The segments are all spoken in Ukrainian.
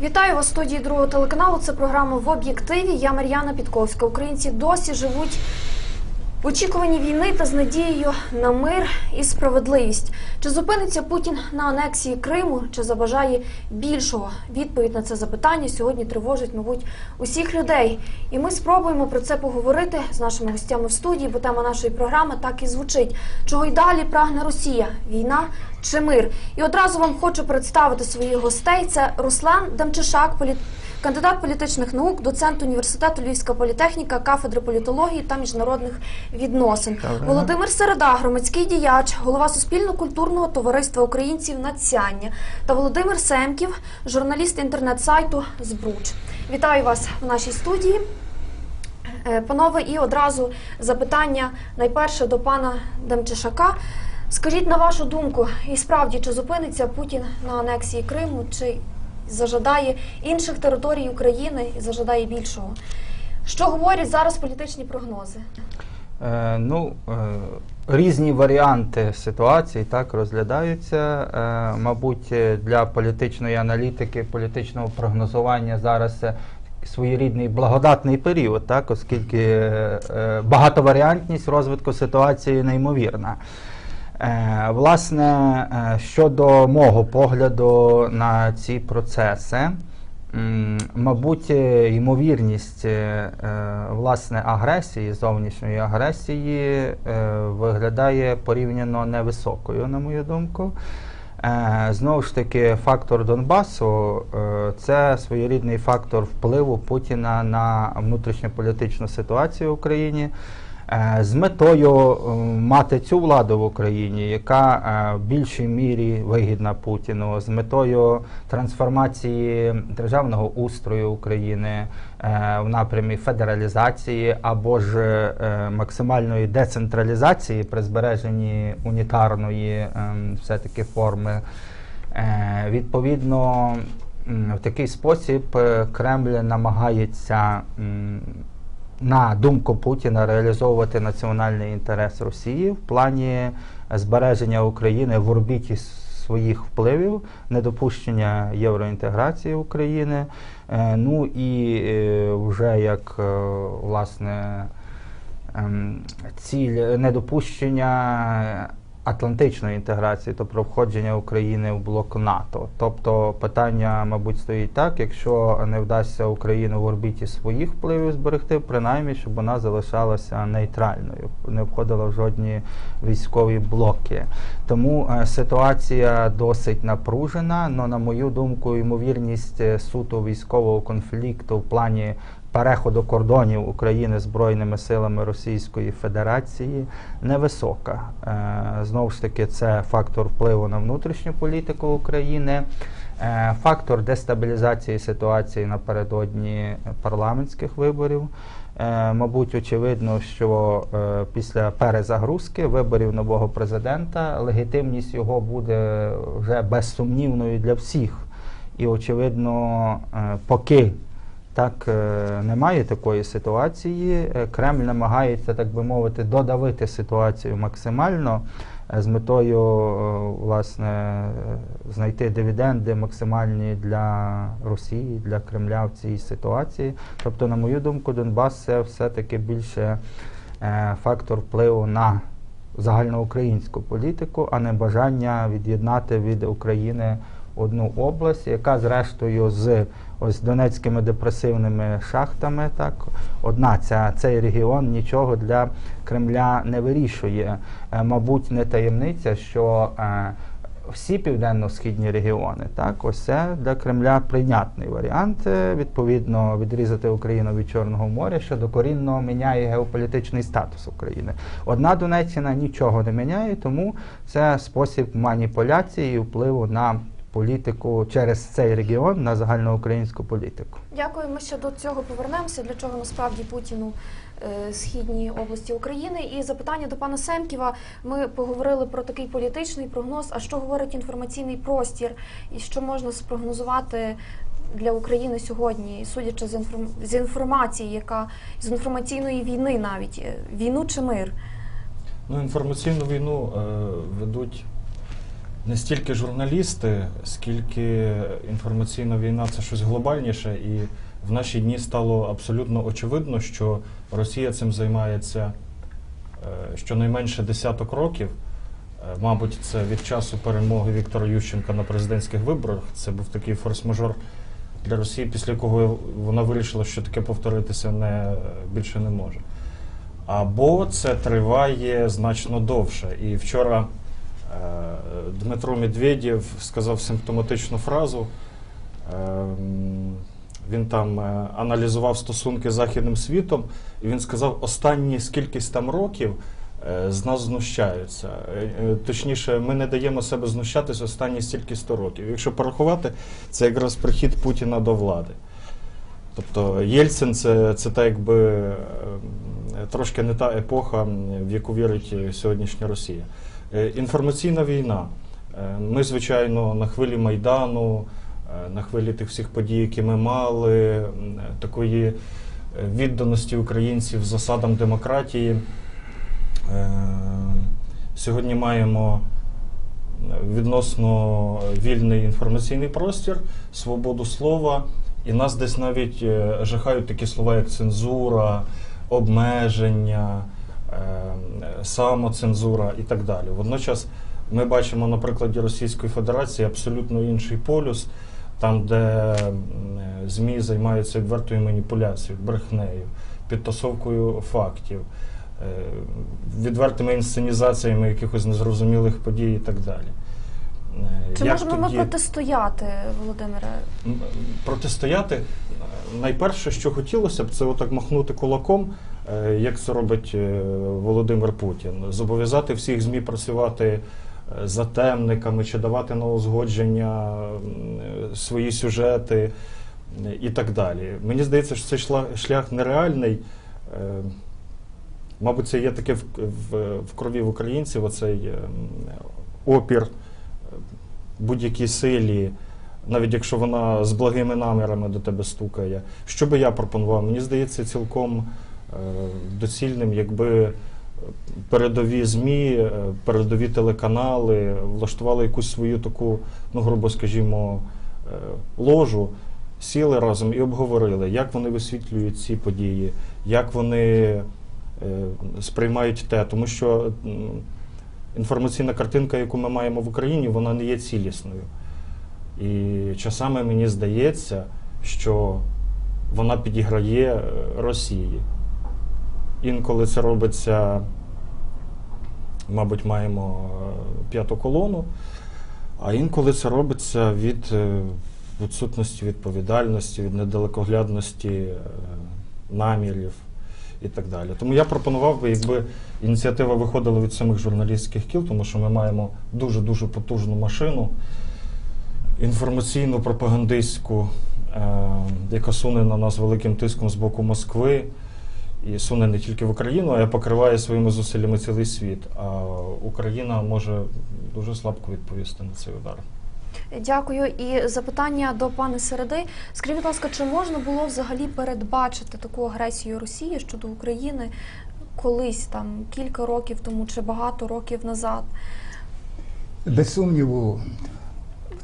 Вітаю вас студії другого телеканалу. Це програма в об'єктиві. Я Мар'яна Підковська. Українці досі живуть в очікуванні війни та з надією на мир і справедливість. Чи зупиниться Путін на анексії Криму, чи забажає більшого? Відповідь на це запитання сьогодні тривожить, мабуть, усіх людей. І ми спробуємо про це поговорити з нашими гостями в студії, бо тема нашої програми так і звучить: чого й далі прагне Росія? Війна чи мир? І одразу вам хочу представити своїх гостей. Це Руслан Демчишак, політ... кандидат політичних наук, доцент університету Львівська політехніка, кафедри політології та міжнародних відносин. Доброго. Володимир Середа, громадський діяч, голова Суспільно-культурного товариства українців «Надсяння» та Володимир Семків, журналіст інтернет-сайту Збруч. Вітаю вас в нашій студії. Е, Панове, і одразу запитання найперше до пана Демчишака. Скажіть на вашу думку, і справді чи зупиниться Путін на анексії Криму, чи зажадає інших територій України і зажадає більшого? Що говорять зараз політичні прогнози? Е, ну, е, різні варіанти ситуації так розглядаються. Е, мабуть, для політичної аналітики, політичного прогнозування зараз своєрідний благодатний період, так, оскільки е, е, багатоваріантність розвитку ситуації неймовірна. Е, Власне, е, щодо мого погляду на ці процеси, мабуть, е, ймовірність власне агресії, зовнішньої агресії виглядає порівняно невисокою, на мою думку. Знову ж таки, фактор Донбасу це своєрідний фактор впливу Путіна на внутрішньополітичну ситуацію в Україні. Е, З метою е, мати цю владу в Україні, яка е, в більшій мірі вигідна Путіну, з метою трансформації державного устрою України в напрямі федералізації або ж максимальної децентралізації при збереженні унітарної ем, все-таки форми. Е, Відповідно, в такий спосіб Кремль намагається на думку Путіна реалізовувати національний інтерес Росії в плані збереження України в орбіті своїх впливів, недопущення євроінтеграції України. Е, Ну і е, вже як е, власне ем, ціль недопущення атлантичної інтеграції, тобто входження України в блок НАТО. Тобто питання, мабуть, стоїть так, якщо не вдасться Україну в орбіті своїх впливів зберегти, принаймні, щоб вона залишалася нейтральною, не входила в жодні військові блоки. Тому е, ситуація досить напружена, але, на мою думку, ймовірність е, суто військового конфлікту в плані переходу кордонів України збройними силами Російської Федерації невисока. Е, Знову ж таки, це фактор впливу на внутрішню політику України, е, фактор дестабілізації ситуації напередодні парламентських виборів. Е, Мабуть, очевидно, що після перезагрузки виборів нового президента легітимність його буде вже безсумнівною для всіх. І, очевидно, поки так е, немає такої ситуації, е, Кремль намагається, так би мовити, додавити ситуацію максимально е, з метою власне знайти дивіденди максимальні для Росії, для Кремля в цій ситуації. Тобто, на мою думку, Донбас це все-таки більше фактор впливу на загальноукраїнську політику, а не бажання від'єднати від України одну область, яка зрештою з ось донецькими депресивними шахтами, так одна ця цей регіон нічого для Кремля не вирішує. Е, Мабуть, не таємниця, що е, всі південно-східні регіони, так, ось це для Кремля прийнятний варіант. е, Відповідно, відрізати Україну від Чорного моря, що докорінно міняє геополітичний статус України. Одна Донеччина нічого не міняє, тому це спосіб маніпуляції і впливу на політику через цей регіон на загальноукраїнську політику. Дякую. Ми ще до цього повернемося. Для чого насправді Путіну е, східні області України? І запитання до пана Семківа. Ми поговорили про такий політичний прогноз. А що говорить інформаційний простір, і що можна спрогнозувати? Для України сьогодні, судячи з інформ... з інформації, яка з інформаційної війни, навіть е, війну чи мир, Ну, інформаційну війну е, ведуть не стільки журналісти, скільки інформаційна війна це щось глобальніше, і в наші дні стало абсолютно очевидно, що Росія цим займається е, щонайменше десяток років. Е, Мабуть, це від часу перемоги Віктора Ющенка на президентських виборах. Це був такий форс-мажор для Росії, після якого вона вирішила, що таке повторитися не, більше не може. Або це триває значно довше. І вчора е, Дмитро Медведєв сказав симптоматичну фразу. Ем, Він там е, аналізував стосунки з Західним світом, і він сказав, останні скількись там років е, з нас знущаються. Е, Точніше, ми не даємо себе знущатись останні стільки 100 років. Якщо порахувати, це якраз прихід Путіна до влади. Тобто Єльцин це, це так якби е, трошки не та епоха, в яку вірить сьогоднішня Росія. Інформаційна війна. Е, Ми, звичайно, на хвилі Майдану, е, на хвилі тих всіх подій, які ми мали, такої е, відданості українців засадам демократії. Сьогодні маємо відносно вільний інформаційний простір, свободу слова, і нас десь навіть жахають такі слова, як цензура, обмеження, самоцензура і так далі. Водночас ми бачимо на прикладі Російської Федерації абсолютно інший полюс, там, де е, ЗМІ займаються відвертою маніпуляцією, брехнею, підтасовкою фактів, е, відвертими інсценізаціями якихось незрозумілих подій і так далі. Е, Чи як можемо ми протистояти, Володимире? Протистояти. Найперше, що хотілося б, це отак махнути кулаком, як це робить Володимир Путін. Зобов'язати всіх ЗМІ працювати е, за темниками чи давати на узгодження свої сюжети і так далі. Мені здається, що цей шлях нереальний. Е, Мабуть, це є таке в, в, в крові в українців, оцей е, опір е, будь-якій силі, навіть якщо вона з благими намірами до тебе стукає. Що би я пропонував? Мені здається, цілком е, доцільним, якби передові ЗМІ, е, передові телеканали влаштували якусь свою таку, ну, грубо скажімо, е, ложу, сіли разом і обговорили, як вони висвітлюють ці події, як вони е, сприймають те, тому що інформаційна картинка, яку ми маємо в Україні, вона не є цілісною. І часами мені здається, що вона підіграє Росії. Інколи це робиться, мабуть, маємо е, п'яту колону, а інколи це робиться від е, відсутності відповідальності, від недалекоглядності е, намірів і так далі. Тому я пропонував би, якби ініціатива виходила від самих журналістських кіл, тому що ми маємо дуже-дуже потужну машину інформаційну, пропагандистську, яка суне на нас великим тиском з боку Москви. І суне не тільки в Україну, а й покриває своїми зусиллями цілий світ. А Україна може дуже слабко відповісти на цей удар. Дякую. І запитання до пана Середи. Скажіть, будь ласка, чи можна було взагалі передбачити таку агресію Росії щодо України колись там кілька років тому чи багато років назад? Без сумніву,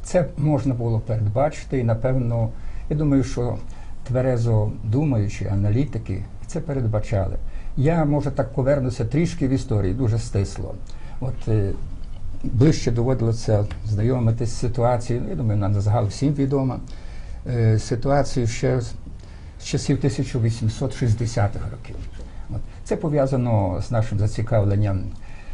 це можна було передбачити, і напевно, я думаю, що тверезо думаючі аналітики це передбачали. Я може так повернуся трішки в історії, дуже стисло. От е, ближче доводилося знайомитись з ситуацією. Я думаю, нам загал всім відома. Е, ситуацію ще з часів 1860-х років. От. Це пов'язано з нашим зацікавленням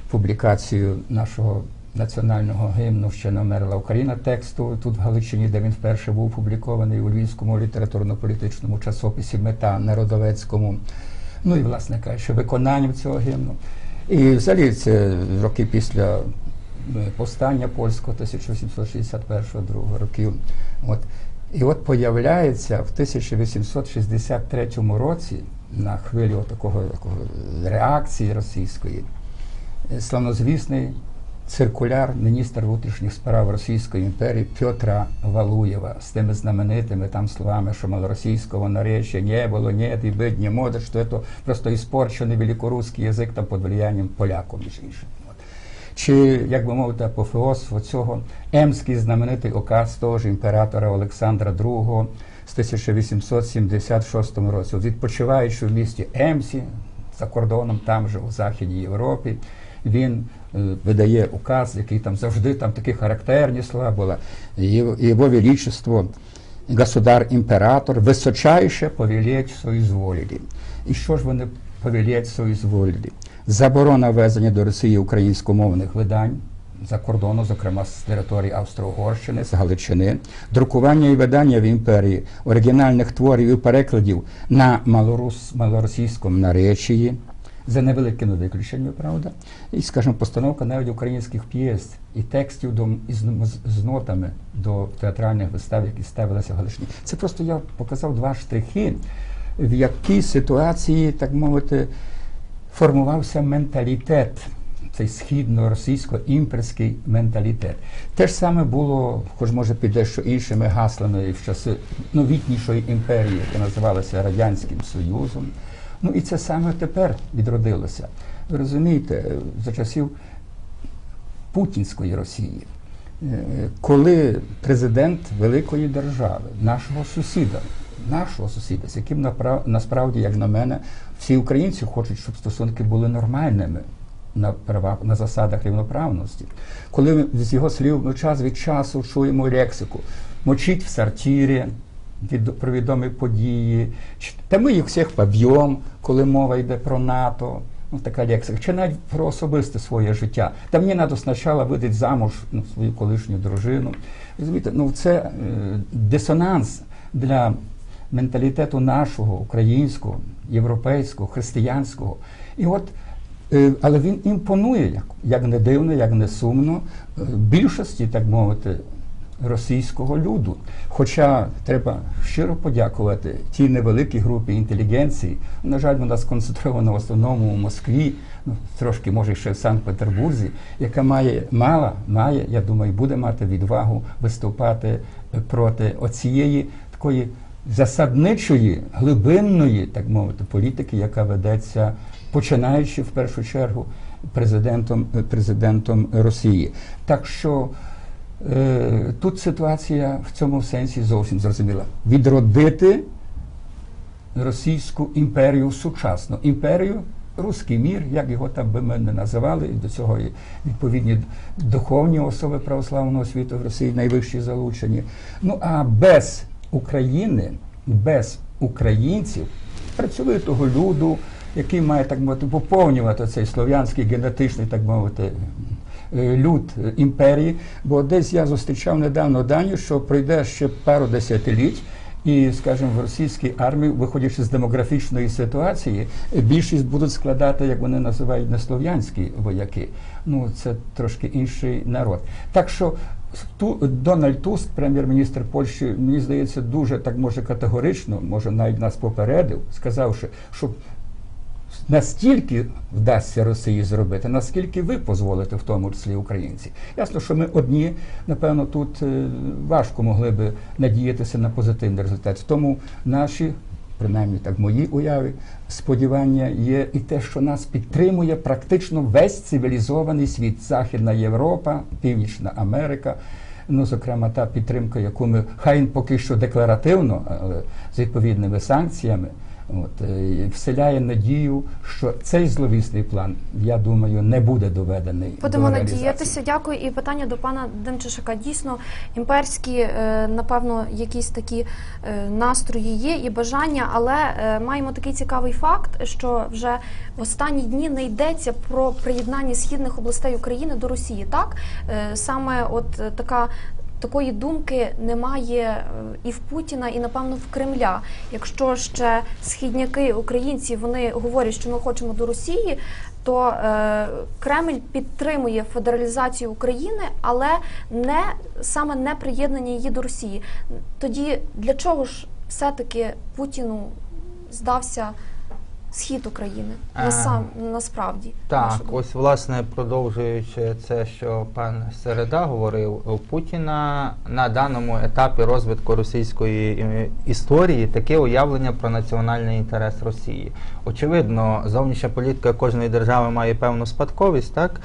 публікацією нашого національного гімну Ще не вмерла Україна тексту тут в Галичині, де він вперше був опублікований у Львівському літературно-політичному часописі Мета Народовецькому. Ну і, власне кажучи, виконанням цього гімну. І взагалі це роки після е, повстання польського 1861-2 років. От. І от появляється в 1863 році на хвилю такого, такого реакції російської е, славнозвісний циркуляр міністра внутрішніх справ Російської імперії Петра Валуєва з тими знаменитими там словами, що малоросійського наречия не було, нет, і быть не може, що це просто іспорчений великорусский язик там під влиянням поляків, між іншим. Чи, як би мовити, апофеоз цього емський знаменитий указ того ж імператора Олександра II з 1876 році. Відпочиваючи в місті Емсі, за кордоном, там же у Західній Європі, він видає указ, який там завжди там такі характерні слова були. Його, Величество, государ-імператор, височайше повелеть соізволілі. І що ж вони повелеть соізволілі? Заборона ввезення до Росії українськомовних видань за кордону, зокрема з території Австро-Угорщини, з Галичини, друкування і видання в імперії оригінальних творів і перекладів на малорус, малоросійському наречії, за невеликими виключеннями, правда, і, скажімо, постановка навіть українських п'єс і текстів до, із, з, нотами до театральних вистав, які ставилися в Галичині. Це просто я показав два штрихи, в якій ситуації, так мовити, формувався менталітет, цей східно-російсько-імперський менталітет. Те ж саме було, хоч може під дещо іншими гаслами в часи новітнішої імперії, яка називалася Радянським Союзом. Ну і це саме тепер відродилося. Ви розумієте, за часів Путінської Росії, е, коли президент великої держави, нашого сусіда, нашого сусіда, з яким насправді, як на мене, всі українці хочуть, щоб стосунки були нормальними на правах на засадах рівноправності. Коли ми з його слів ми час від часу чуємо лексику мочить в сортирі, про відомі події, та ми їх всіх поб'ємо, коли мова йде про НАТО. Ну, така лексика, чи навіть про особисте своє життя. Та мені треба спочатку видати замуж ну, свою колишню дружину. Розумієте, ну це е, дисонанс для менталітету нашого, українського, європейського, християнського. І от, е, але він імпонує, як, як не дивно, як не сумно, е, більшості, так мовити, російського люду. Хоча треба щиро подякувати тій невеликій групі інтелігенції. На жаль, вона сконцентрована в основному у Москві, ну трошки може ще в Санкт-Петербурзі, яка має мала, має, я думаю, буде мати відвагу виступати проти оцієї такої засадничої, глибинної, так мовити, політики, яка ведеться, починаючи в першу чергу президентом, президентом Росії. Так що Тут ситуація в цьому сенсі зовсім зрозуміла. Відродити Російську імперію сучасну імперію, руський мір, як його там би ми не називали, і до цього і відповідні духовні особи православного світу в Росії найвищі залучені. Ну а без України, без українців, працьовитого люду, який має так мовити поповнювати цей слов'янський генетичний, так мовити, е, люд е, імперії. Бо десь я зустрічав недавно дані, що пройде ще пару десятиліть. І, скажімо, в російській армії, виходячи з демографічної ситуації, більшість будуть складати, як вони називають, не слов'янські вояки. Ну, це трошки інший народ. Так що ту, Дональд Туск, прем'єр-міністр Польщі, мені здається, дуже так може категорично, може навіть нас попередив, сказавши, що настільки вдасться Росії зробити, наскільки ви дозволите, в тому числі українці. Ясно, що ми одні, напевно, тут е, важко могли би надіятися на позитивний результат. Тому наші, принаймні так мої уяви, сподівання є і те, що нас підтримує практично весь цивілізований світ, Західна Європа, Північна Америка. Ну, зокрема, та підтримка, яку ми хай поки що декларативно, але з відповідними санкціями. От, е, вселяє надію, що цей зловісний план, я думаю, не буде доведений. Будемо до надіятися. Дякую. І питання до пана Демчишака. Дійсно, імперські, е, напевно, якісь такі е, настрої є і бажання, але маємо такий цікавий факт, що вже в останні дні не йдеться про приєднання східних областей України до Росії. Так саме от така. Такої думки немає е, і в Путіна, і напевно в Кремля. Якщо ще східняки українці вони говорять, що ми хочемо до Росії, то е, Кремль підтримує федералізацію України, але не саме не приєднання її до Росії. Тоді для чого ж все-таки Путіну здався схід України? на сам насправді Так, ось власне продовжуючи це, що пан Середа говорив, у Путіна на даному етапі розвитку російської е, історії таке уявлення про національний інтерес Росії. Очевидно, зовнішня політика кожної держави має певну спадковість, так?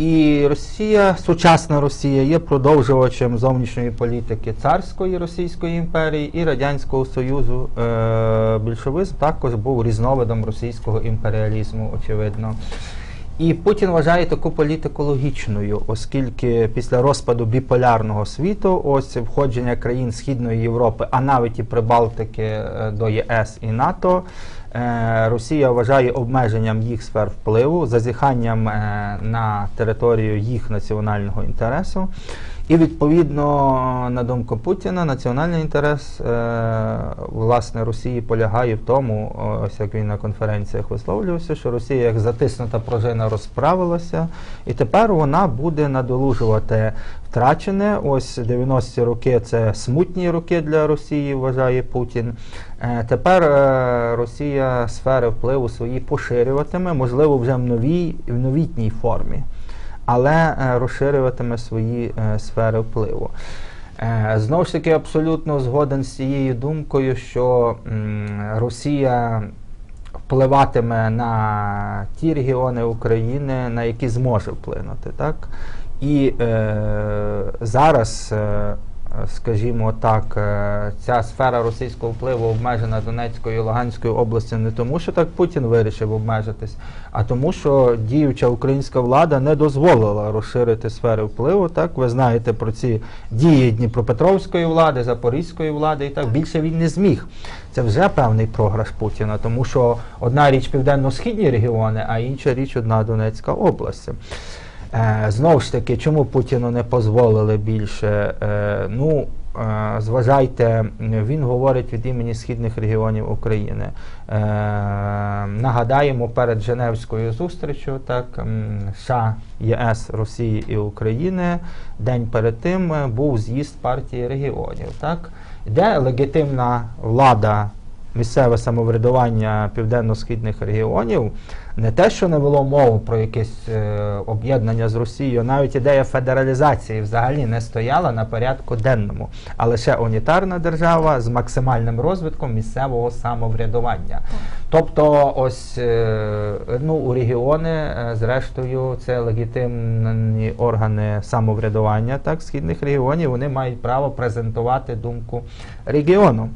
І Росія, сучасна Росія, є продовжувачем зовнішньої політики царської Російської імперії і Радянського Союзу. Е, більшовизм також був різновидом російського імперіалізму, очевидно. І Путін вважає таку політику логічною, оскільки після розпаду біполярного світу, ось входження країн Східної Європи, а навіть і Прибалтики е, до ЄС і НАТО, е, Росія вважає обмеженням їх сфер впливу, зазіханням е, на територію їх національного інтересу. І відповідно, на думку Путіна, національний інтерес е, власне Росії полягає в тому, ось як він на конференціях висловлювався, що Росія як затиснута пружина розправилася, і тепер вона буде надолужувати втрачене. Ось 90-ті роки це смутні роки для Росії, вважає Путін. Е, тепер е, Росія сфери впливу свої поширюватиме, можливо, вже в новій в новітній формі але е, розширюватиме свої е, сфери впливу. Е, Знову ж таки, абсолютно згоден з цією думкою, що Росія впливатиме на ті регіони України, на які зможе вплинути. Так? І е, зараз, скажімо так, е, ця сфера російського впливу обмежена Донецькою і Луганською областю не тому, що так Путін вирішив обмежитись, а тому, що діюча українська влада не дозволила розширити сфери впливу. Так, ви знаєте про ці дії Дніпропетровської влади, Запорізької влади, і так більше він не зміг. Це вже певний програш Путіна, тому що одна річ південно-східні регіони, а інша річ одна Донецька область. Е, знову ж таки, чому Путіну не дозволили більше? Е, ну, е, зважайте, він говорить від імені східних регіонів України. Нагадаємо, перед Женевською зустрічю, так, США, ЄС, Росії і України, день перед тим був з'їзд партії регіонів, так, де легітимна влада. Місцеве самоврядування південно-східних регіонів не те, що не вело мову про якесь е, об'єднання з Росією, навіть ідея федералізації взагалі не стояла на порядку денному, а лише унітарна держава з максимальним розвитком місцевого самоврядування. Тобто, ось е, ну, у регіони, е, зрештою, це легітимні органи самоврядування так, східних регіонів, вони мають право презентувати думку регіону.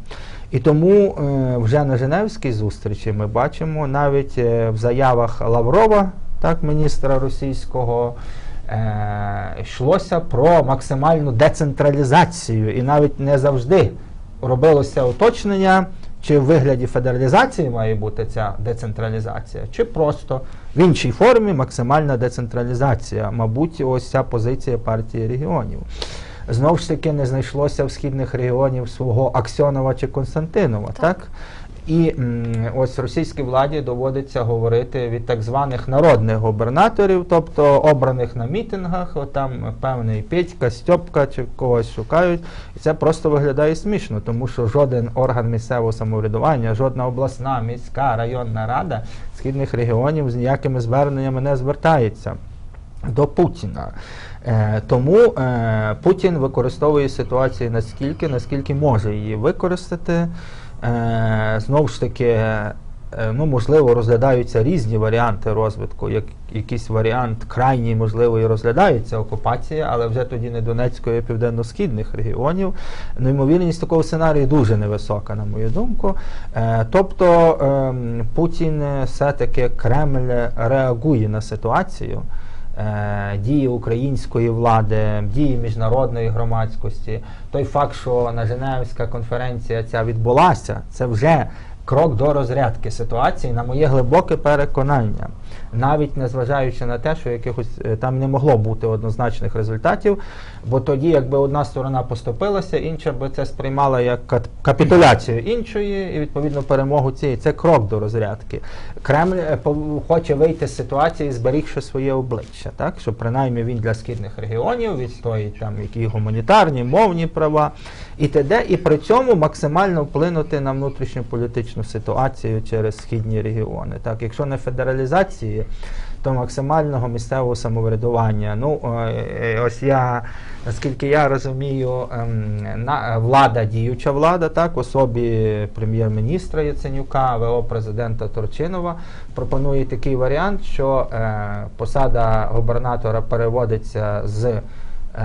І тому е, вже на Женевській зустрічі ми бачимо навіть е, в заявах Лаврова, так, міністра російського, е, йшлося про максимальну децентралізацію. І навіть не завжди робилося уточнення, чи в вигляді федералізації має бути ця децентралізація, чи просто в іншій формі максимальна децентралізація. Мабуть, ось ця позиція партії регіонів. Знову ж таки, не знайшлося в східних регіонів свого Аксьонова чи Константинова, так? І м, ось російській владі доводиться говорити від так званих народних губернаторів, тобто обраних на мітингах, от там певний Петька, Стьопка чи когось шукають. І це просто виглядає смішно, тому що жоден орган місцевого самоврядування, жодна обласна, міська, районна рада східних регіонів з ніякими зверненнями не звертається до Путіна. Е, тому е, Путін використовує ситуацію наскільки, наскільки може її використати. Е, знову ж таки, ну, можливо, розглядаються різні варіанти розвитку. Як якийсь варіант крайній, можливо, і розглядається окупація, але вже тоді не Донецької, а південно-східних регіонів. Ну, ймовірність такого сценарію дуже невисока, на мою думку. Тобто е, Путін все-таки Кремль реагує на ситуацію. Е, Дії української влади, дії міжнародної громадськості, той факт, що на Женевська конференція ця відбулася, це вже крок до розрядки ситуації, на моє глибоке переконання. Навіть незважаючи на те, що якихось е, там не могло бути однозначних результатів, бо тоді, якби одна сторона поступилася, інша би це сприймала як капітуляцію іншої і відповідно перемогу цієї. Це крок до розрядки. Кремль е, хоче вийти з ситуації, зберігши своє обличчя, так що принаймні він для східних регіонів відстоїть там які гуманітарні, мовні права і т.д. і при цьому максимально вплинути на внутрішню політичну ситуацію через східні регіони. Так, якщо не федералізації, до максимального місцевого самоврядування. Ну, е, ось я, наскільки я розумію, ем, на, влада, діюча влада, так, особі прем'єр-міністра Яценюка, ВО президента Турчинова, пропонує такий варіант, що е, посада губернатора переводиться з е,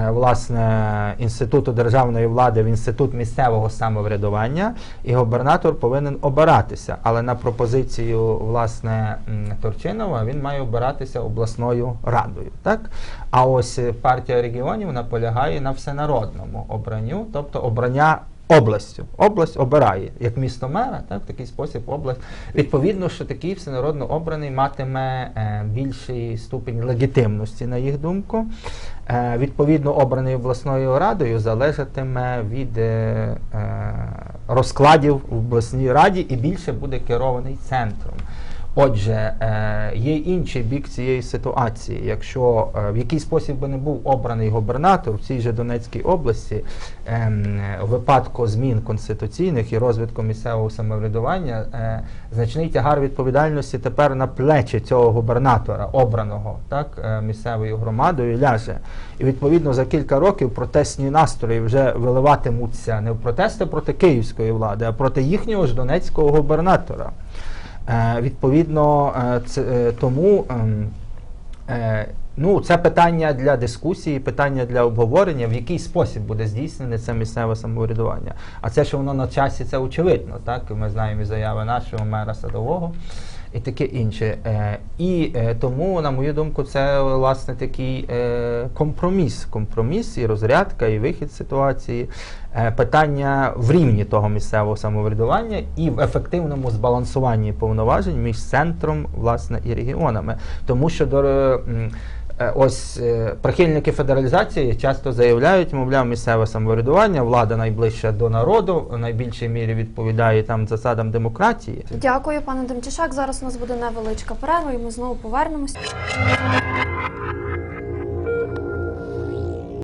власне інституту державної влади в інститут місцевого самоврядування, і губернатор повинен обиратися. Але на пропозицію власне Турчинова він має обиратися обласною радою. Так? А ось е, партія регіонів наполягає на всенародному обранню, тобто обрання. Областю. Область обирає як місто мера, так, в такий спосіб область. Відповідно, що такий всенародно обраний матиме е, більший ступінь легітимності, на їх думку. Е, відповідно, обраний обласною радою залежатиме від е, е, розкладів в обласній раді і більше буде керований центром. Отже, е, є інший бік цієї ситуації. Якщо е, в який спосіб би не був обраний губернатор в цій же Донецькій області, ем, в випадку змін конституційних і розвитку місцевого самоврядування, е, значний тягар відповідальності тепер на плечі цього губернатора, обраного так, місцевою громадою, ляже. І відповідно за кілька років протестні настрої вже виливатимуться не в протести проти київської влади, а проти їхнього ж донецького губернатора. Е, Відповідно, е, це, е, тому ем, ну, це питання для дискусії, питання для обговорення, в який спосіб буде здійснене це місцеве самоврядування. А це, що воно на часі, це очевидно. Так? Ми знаємо і заяви нашого мера садового. І таке інше. Е, і е, тому, на мою думку, це власне такий е, компроміс. Компроміс і розрядка, і вихід з ситуації. Питання в рівні того місцевого самоврядування і в ефективному збалансуванні повноважень між центром власне і регіонами. Тому що до ось е, прихильники федералізації часто заявляють, мовляв, місцеве самоврядування, влада найближча до народу, в найбільшій мірі відповідає там засадам демократії. Дякую, пане Демчишак. Зараз у нас буде невеличка перерва, і ми знову повернемось.